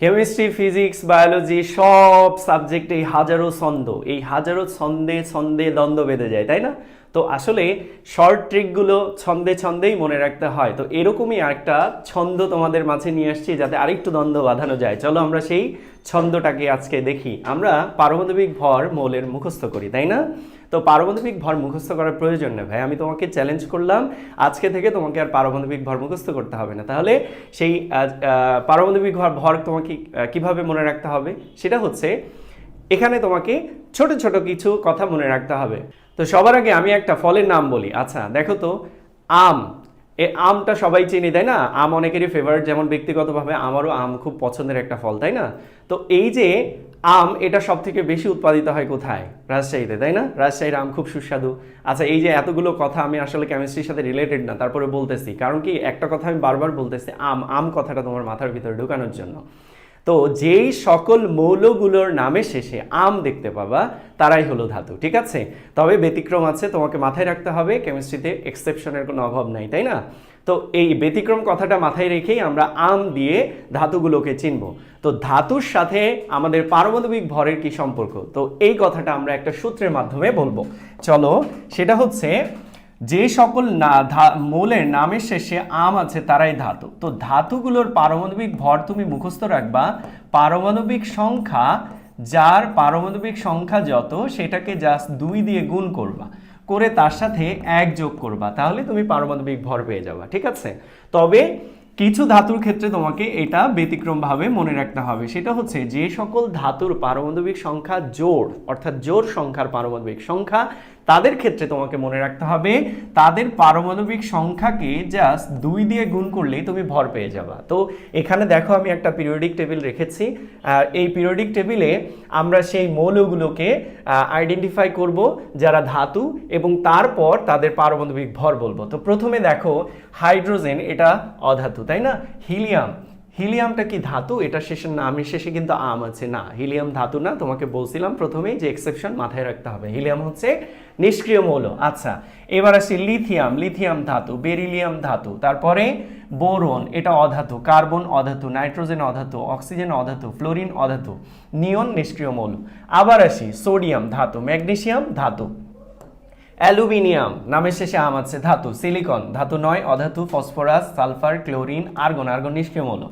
Chemistry physics biology সব সাবজেক্টে হাজারো ছন্দ, এই হাজারো ছন্দে ছন্দে দ্বন্দ্ব বেঁধে যায়, তাই না? তো আসলে শর্ট ট্রিকগুলো ছন্দে ছন্দেই মনে রাখতে হয়। তো এরকমই একটা ছন্দ তোমাদের মাঝে নিয়ে আসছি যাতে আরেকটু দ্বন্দ্ব বাঁধানো যায়। চলো আমরা সেই ছন্দটাকে আজকে দেখি। আমরা পারমাণবিক ভর মৌলের মুখস্থ করি, তাই না? তো পারমাণবিক ভর মুখস্থ করার প্রয়োজন নেই ভাই। আমি তোমাকে চ্যালেঞ্জ করলাম, আজকে থেকে তোমাকে আর পারমাণবিক ভর মুখস্থ করতে হবে না। তাহলে সেই পারমাণবিক ভর ভর তোমাকে কীভাবে মনে রাখতে হবে? সেটা হচ্ছে এখানে তোমাকে ছোট ছোট কিছু কথা মনে রাখতে হবে। তো সবার আগে আমি একটা ফলের নাম বলি। আচ্ছা দেখো তো, আম। এ আমটা সবাই চিনি, তাই না? আম অনেকেরই ফেভারিট যেমন ব্যক্তিগতভাবে আমারও আম খুব পছন্দের একটা ফল, তাই না? তো এই যে আম, এটা সব থেকে বেশি উৎপাদিত হয় কোথায়? রাজশাহীতে, তাই না? রাজশাহীর আম খুব সুস্বাদু। আচ্ছা এই যে এতগুলো কথা আমি আসলে কেমিস্ট্রির সাথে রিলেটেড না, তারপরে বলতেছি। কারণ কি, একটা কথা আমি বারবার বলতেছি, আম আম কথাটা তোমার মাথার ভিতরে ঢোকানোর জন্য। তো যেই সকল মৌলগুলোর নামে শেষে আম দেখতে পাবা, তারাই হলো ধাতু, ঠিক আছে? তবে ব্যতিক্রম আছে, তোমাকে মাথায় রাখতে হবে কেমিস্ট্রিতে এক্সেপশনের কোনো অভাব নাই, তাই না? তো এই ব্যতিক্রম কথাটা মাথায় রেখেই আমরা আম দিয়ে ধাতুগুলোকে চিনব। তো ধাতুর সাথে আমাদের পারমাণবিক ভরের কি সম্পর্ক? তো এই কথাটা আমরা একটা সূত্রের মাধ্যমে বলব। চলো, সেটা হচ্ছে যে সকল না মৌলের নামের শেষে আম আছে, তারাই ধাতু। তো ধাতুগুলোর পারমাণবিক ভর তুমি মুখস্থ রাখবা, পারমাণবিক সংখ্যা, যার পারমাণবিক সংখ্যা যত, সেটাকে জাস্ট দুই দিয়ে গুণ করবা। করে তার সাথে এক যোগ করবা, তাহলে তুমি পারমাণবিক ভর পেয়ে যাবা, ঠিক আছে? তবে কিছু ধাতুর ক্ষেত্রে তোমাকে এটা ব্যতিক্রমভাবে মনে রাখতে হবে। সেটা হচ্ছে যে সকল ধাতুর পারমাণবিক সংখ্যা জোড়, অর্থাৎ জোড় সংখ্যার পারমাণবিক সংখ্যা তাদের ক্ষেত্রে তোমাকে মনে রাখতে হবে, তাদের পারমাণবিক সংখ্যাকে জাস্ট দুই দিয়ে গুণ করলেই তুমি ভর পেয়ে যাবা। তো এখানে দেখো আমি একটা পিরিয়ডিক টেবিল রেখেছি এই পিরিয়ডিক টেবিলে আমরা সেই মৌলগুলোকে আইডেন্টিফাই করব যারা ধাতু এবং তারপর তাদের পারমাণবিক ভর বলব। তো প্রথমে দেখো হাইড্রোজেন এটা অধাতু, তাই না? হিলিয়াম হিলিয়ামটা কি ধাতু? এটা শেষের নামের শেষে কিন্তু আম আছে। না, হিলিয়াম ধাতু না, তোমাকে বলছিলাম প্রথমেই যে এক্সেপশন মাথায় রাখতে হবে। হিলিয়াম হচ্ছে নিষ্ক্রিয় মৌল। আচ্ছা এবার আসি লিথিয়াম লিথিয়াম ধাতু, বেরিলিয়াম ধাতু, তারপরে বোরন, এটা অধাতু, কার্বন অধাতু, নাইট্রোজেন অধাতু, অক্সিজেন অধাতু, ফ্লোরিন অধাতু, নিয়ন নিষ্ক্রিয় মৌল। আবার আসি সোডিয়াম ধাতু, ম্যাগনেসিয়াম ধাতু। অ্যালুমিনিয়াম, নামের শেষে আম আছে, ধাতু, সিলিকন, ধাতু নয়, অধাতু, phosphorus, sulphur, chlorine, argon argon নিষ্ক্রিয় মৌল।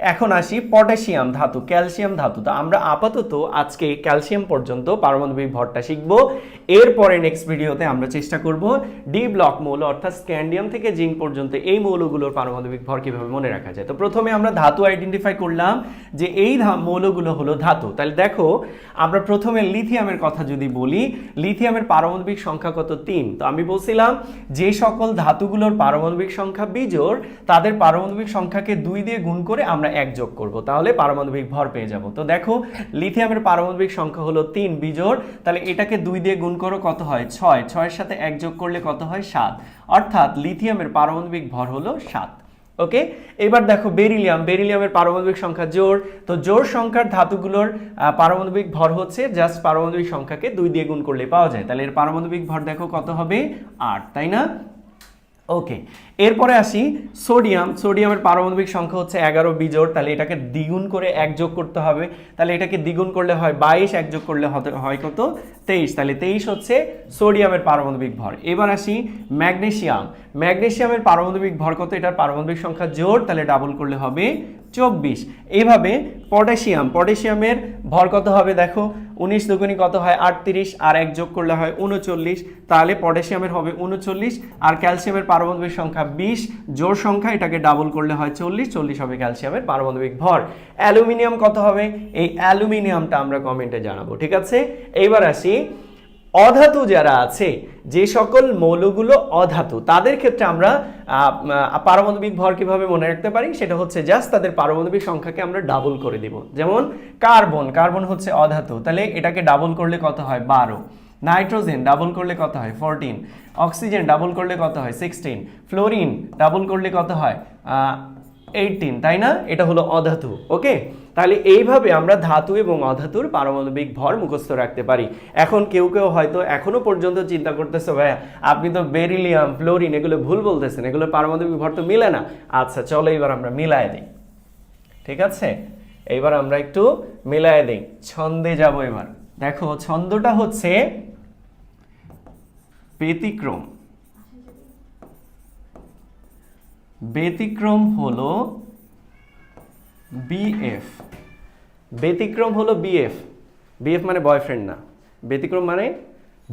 এখন আসি পটাশিয়াম ধাতু, ক্যালসিয়াম ধাতু। তো আমরা আপাতত আজকে ক্যালসিয়াম পর্যন্ত পারমাণবিক ভরটা শিখব। এরপরে নেক্সট ভিডিওতে আমরা চেষ্টা করব ডি ব্লক মৌল, অর্থাৎ স্ক্যান্ডিয়াম থেকে জিঙ্ক পর্যন্ত এই মৌলগুলোর পারমাণবিক ভর কীভাবে মনে রাখা যায়। তো প্রথমে আমরা ধাতু আইডেন্টিফাই করলাম যে এই মৌলগুলো হলো ধাতু। তাহলে দেখো, আমরা প্রথমে লিথিয়ামের কথা যদি বলি লিথিয়ামের পারমাণবিক সংখ্যা কত? তিন। তো আমি বলছিলাম, যে সকল ধাতুগুলোর পারমাণবিক সংখ্যা বিজোড়, তাদের পারমাণবিক সংখ্যাকে দুই দিয়ে গুণ করে আমরা এক যোগ করব, তাহলে পারমাণবিক ভর পেয়ে যাব। তো দেখো লিথিয়ামের পারমাণবিক সংখ্যা হলো তিন বিজোড়, তাহলে এটাকে দুই দিয়ে গুণ করো, কত হয়? ছয়। ছয়ের সাথে এক যোগ করলে কত হয়? সাত। অর্থাৎ লিথিয়ামের পারমাণবিক ভর হলো সাত। ওকে? এবার দেখো বেরিলিয়াম বেরিলিয়ামের পারমাণবিক সংখ্যা জোড়। তো জোড় সংখ্যার ধাতুগুলোর পারমাণবিক ভর হচ্ছে জাস্ট পারমাণবিক সংখ্যাকে দুই দিয়ে গুণ করলে পাওয়া যায়। তাহলে এর পারমাণবিক ভর দেখো কত হবে? আট। তাই না? ওকে এরপরে আসি সোডিয়াম সোডিয়ামের পারমাণবিক সংখ্যা হচ্ছে এগারো বিজোড়। তাহলে এটাকে দ্বিগুণ করে এক যোগ করতে হবে। তাহলে এটাকে দ্বিগুণ করলে হয় বাইশ, এক যোগ করলে হয় কত? তেইশ। তাহলে তেইশ হচ্ছে সোডিয়ামের পারমাণবিক ভর। এবার আসি ম্যাগনেশিয়াম ম্যাগনেশিয়ামের পারমাণবিক ভর কত? এটার পারমাণবিক সংখ্যা জোর তাহলে ডাবল করলে হবে চব্বিশ। এইভাবে পটাশিয়াম, পটাশিয়ামের ভর কত হবে দেখো? উনিশ দুগুণি কত হয়? আটত্রিশ, আর এক যোগ করলে হয় উনচল্লিশ। তাহলে পটাশিয়ামের হবে উনচল্লিশ, আর ক্যালসিয়ামের পারমাণবিক সংখ্যা বিশ। জোর সংখ্যা, এটাকে ডাবল করলে হয় চল্লিশ চল্লিশ হবে ক্যালসিয়ামের পারমাণবিক ভর। অ্যালুমিনিয়াম কত হবে? এই অ্যালুমিনিয়ামটা আমরা কমেন্টে জানাব, ঠিক আছে? এইবার আসি অধাতু যারা আছে, যে সকল মৌলগুলো অধাতু, তাদের ক্ষেত্রে আমরা পারমাণবিক ভর কীভাবে মনে রাখতে পারি? সেটা হচ্ছে জাস্ট তাদের পারমাণবিক সংখ্যাকে আমরা ডাবল করে দিব। যেমন কার্বন কার্বন হচ্ছে অধাতু, তাহলে এটাকে ডাবল করলে কত হয়? বারো। নাইট্রোজেন ডাবল করলে কত হয়? ফোরটিন অক্সিজেন ডাবল করলে কত হয়? সিক্সটিন ফ্লোরিন ডাবল করলে কত হয়? এইটিন তাই না? এটা হলো অধাতু ওকে তাহলে এইভাবে আমরা ধাতু এবং অধাতুর পারমাণবিক ভর মুখস্থ রাখতে পারি। এখন কেউ কেউ হয়তো এখনও পর্যন্ত চিন্তা করতেছে, ভাইয়া, আপনি তো বেরিলিয়াম, ফ্লোরিন এগুলো ভুল বলতেছেন, এগুলো পারমাণবিক ভর তো মিলে না। আচ্ছা চলো এবার আমরা মিলায় দিই। ঠিক আছে? এইবার আমরা একটু মিলায় দিই। ছন্দে যাব এবার। দেখো, ছন্দটা হচ্ছে ব্যতিক্রম। ব্যতিক্রম হলো বিএফ ব্যতিক্রম হলো বিএফ বিএফ মানে বয়ফ্রেন্ড না। ব্যতিক্রম মানে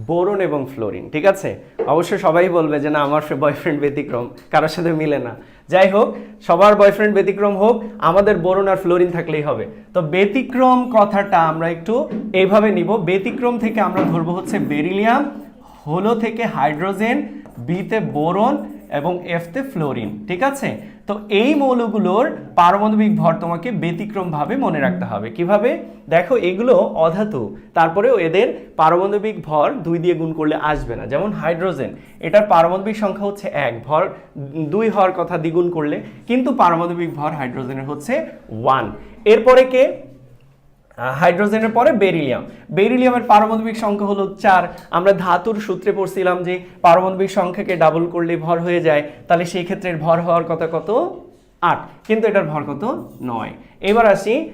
বোরন এবং ফ্লোরিন, ঠিক আছে? অবশ্যই সবাই বলবে যে না, আমার বয়ফ্রেন্ড ব্যতিক্রম, কারোর সাথে মিলে না। যাই হোক, সবার বয়ফ্রেন্ড ব্যতিক্রম হোক, আমাদের বোরন আর ফ্লোরিন থাকলেই হবে। তো ব্যতিক্রম কথাটা আমরা একটু এইভাবে নিব। ব্যতিক্রম থেকে আমরা ধরবো হচ্ছে বেরিলিয়াম, হোলো থেকে হাইড্রোজেন বিতে বোরন এবং এফতে ফ্লোরিন ঠিক আছে? তো এই মৌলগুলোর পারমাণবিক ভর তোমাকে ব্যতিক্রমভাবে মনে রাখতে হবে। কীভাবে? দেখো, এগুলো অধাতু। তারপরেও এদের পারমাণবিক ভর দুই দিয়ে গুণ করলে আসবে না। যেমন হাইড্রোজেন, এটার পারমাণবিক সংখ্যা হচ্ছে এক। ভর দুই হওয়ার কথা দ্বিগুণ করলে, কিন্তু পারমাণবিক ভর হাইড্রোজেনের হচ্ছে ওয়ান। এরপরে কে? হাইড্রোজেনের পরে বেরিলিয়াম। বেরিলিয়ামের পারমাণবিক সংখ্যা হলো চার। আমরা ধাতুর সূত্রে পড়ছিলাম যে পারমাণবিক সংখ্যাকে ডাবল করলে ভর হয়ে যায় তাহলে সেই ক্ষেত্রে ভর হওয়ার কথা কত? আট। কিন্তু এটার ভর কত? নয়। এবার আসি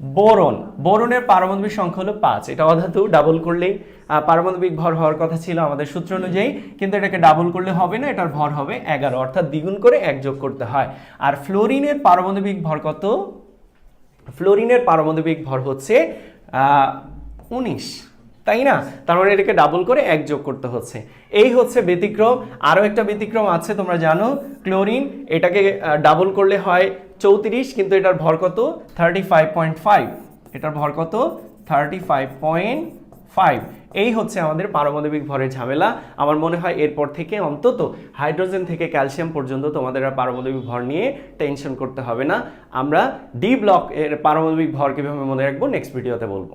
বোরন। বোরনের পারমাণবিক সংখ্যা হলো পাঁচ। এটা অধাতু ডাবল করলেই আহ, পারমাণবিক ভর হওয়ার কথা ছিল আমাদের সূত্র অনুযায়ী কিন্তু এটাকে ডাবল করলে হবে না এটার ভর হবে এগারো। অর্থাৎ দ্বিগুণ করে এক যোগ করতে হয়। আর ফ্লোরিনের পারমাণবিক ভর কত? ফ্লোরিনের পারমাণবিক ভর হচ্ছে উনিশ, তাই না? তার মানে এটাকে ডাবল করে এক যোগ করতে হচ্ছে। এই হচ্ছে ব্যতিক্রম। আরও একটা ব্যতিক্রম আছে, তোমরা জানো, ক্লোরিন। এটাকে ডাবল করলে হয় চৌত্রিশ, কিন্তু এটার ভর কত? থার্টি ফাইভ পয়েন্ট ফাইভ এটার ভর কত? Thirty five point five. এই হচ্ছে আমাদের পারমাণবিক ভরের ঝামেলা। আমার মনে হয় এরপর থেকে অন্তত হাইড্রোজেন থেকে ক্যালসিয়াম পর্যন্ত তোমাদের আর পারমাণবিক ভর নিয়ে টেনশন করতে হবে না। আমরা ডি ব্লক এর পারমাণবিক ভর কীভাবে মনে রাখব নেক্সট ভিডিওতে বলব।